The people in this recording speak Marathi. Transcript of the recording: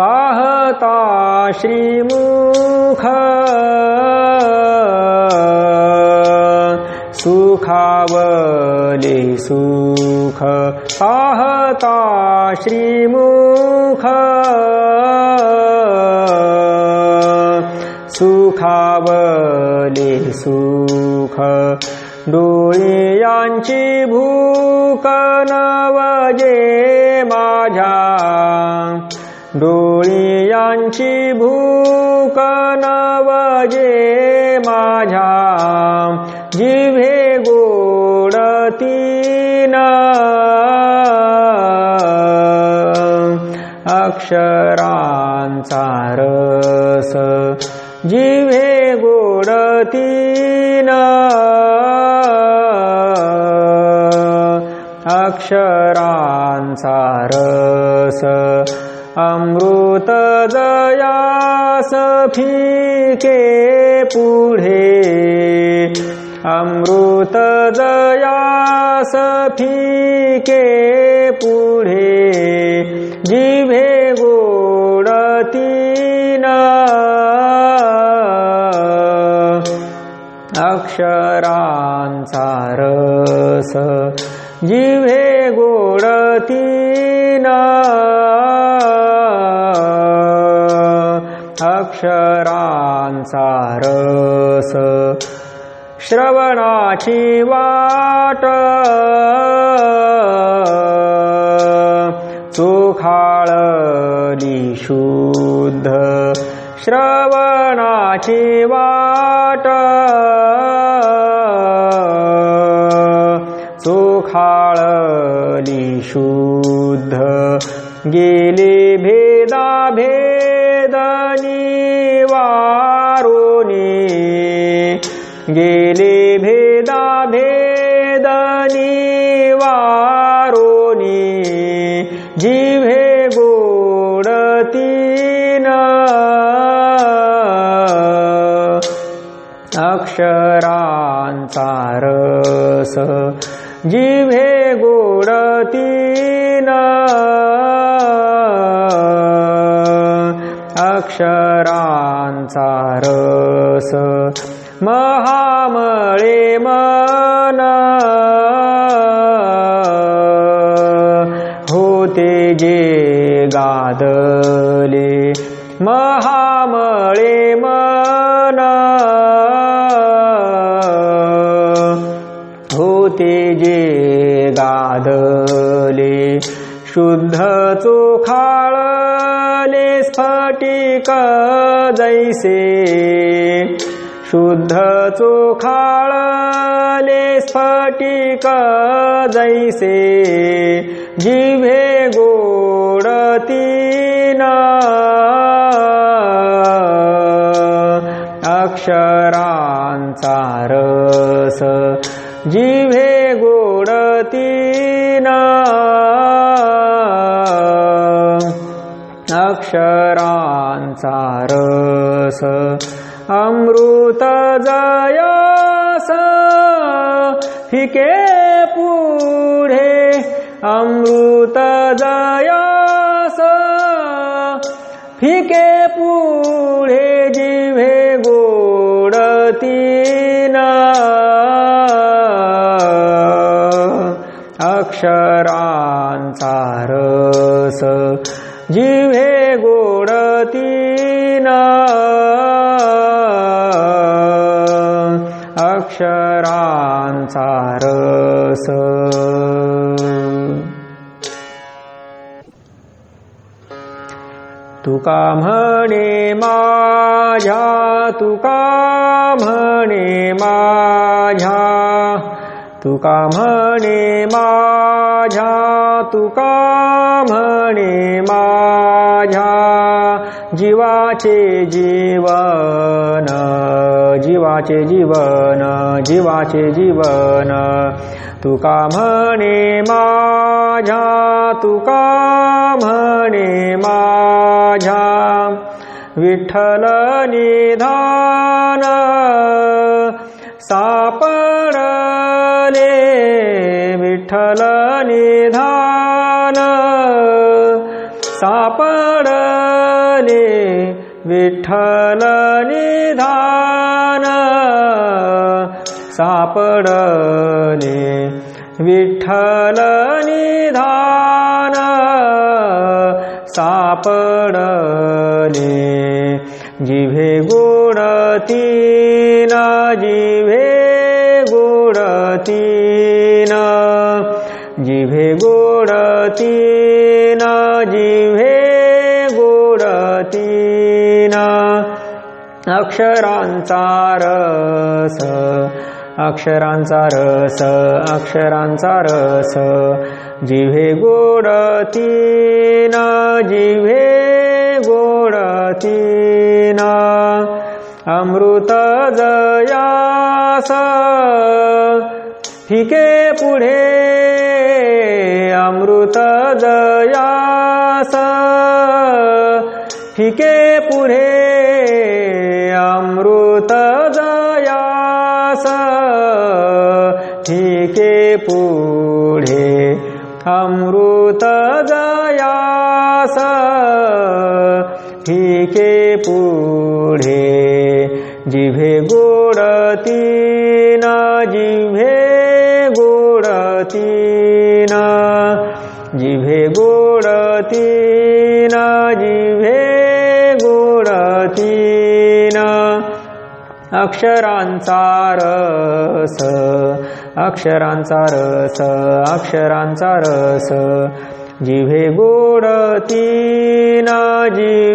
पाहता श्रीमुख सुखावले सुख पाहता श्रीमुख सुखावले सुख डोळ्यांची भूक नवजे डोळीयांची भूक नवजे माझ्या. जिव्हे गोडतीन अक्षरांचा रस. जिव्हे गोडतीन अक्षरांचा रस. अमृत जयास फिके पुढे अमृत जयास फिके पुढे जिभे गोडतीन अक्षरांचा रस जिभे गोडतीना अक्षरांचा रस. श्रवणाची वाट. चोखाळली शुद्ध. श्रवणाची वाट. चोखाळली शुद्ध. गेले भेदा भेद भेदनी वारोनी गेले भेदा भेदनी वारोनी जिव्हे गोडतीन अक्षरांचा रस जिव्हे गोडतीन अक्षरांचा रस. महामळे मन. होते गे गादले. महामळे मन. होते गे गादले. शुद्ध चोखा स्फटिक जैसे? शुद्ध चोखाळले स्फटिक जैसे? जिभे गोडतीन अक्षरांचा रस जिभे गोडती अक्षरांचा रस. अमृत जयास फिके पुढे? अमृत जयास फिके पुढे? जिव्हे गोडतीन अक्षरांचा रस. जिव्हे गोडतीन अक्षरांचा रस तुका म्हणे माझ्या तुका म्हणे तुका म्हणे माझ्या? तुका म्हणे माझ्या? जीवाचे जीवन जीवाचे जीवन जीवाचे जीवन. तुका म्हणे माझ्या? तुका म्हणे माझ्या? विठ्ठल निधान सापड विठ्ठल निधान. सापडले विठ्ठल निधान. सापडले विठ्ठल निधान. सापडले जिभे गोडतीन जिभे तीन जिभे गोडतीन जिभे गोडतीन अक्षरांचा रस अक्षरांचा रस अक्षरांचा रस. जिभे गोड तीन जिभे गोड तीन अमृत जयास ठीके पुढे. अमृत जयास. ठिके पुढे. अमृत जयास. ठिके पुढे. अमृत जयास. ठिके पुढे. जिभे गोडती तीन जिभे गोडतीन जिभे गोडतीन अक्षरांचा रस अक्षरांचा रस अक्षरांचा रस जिभे गोडतीन जिभे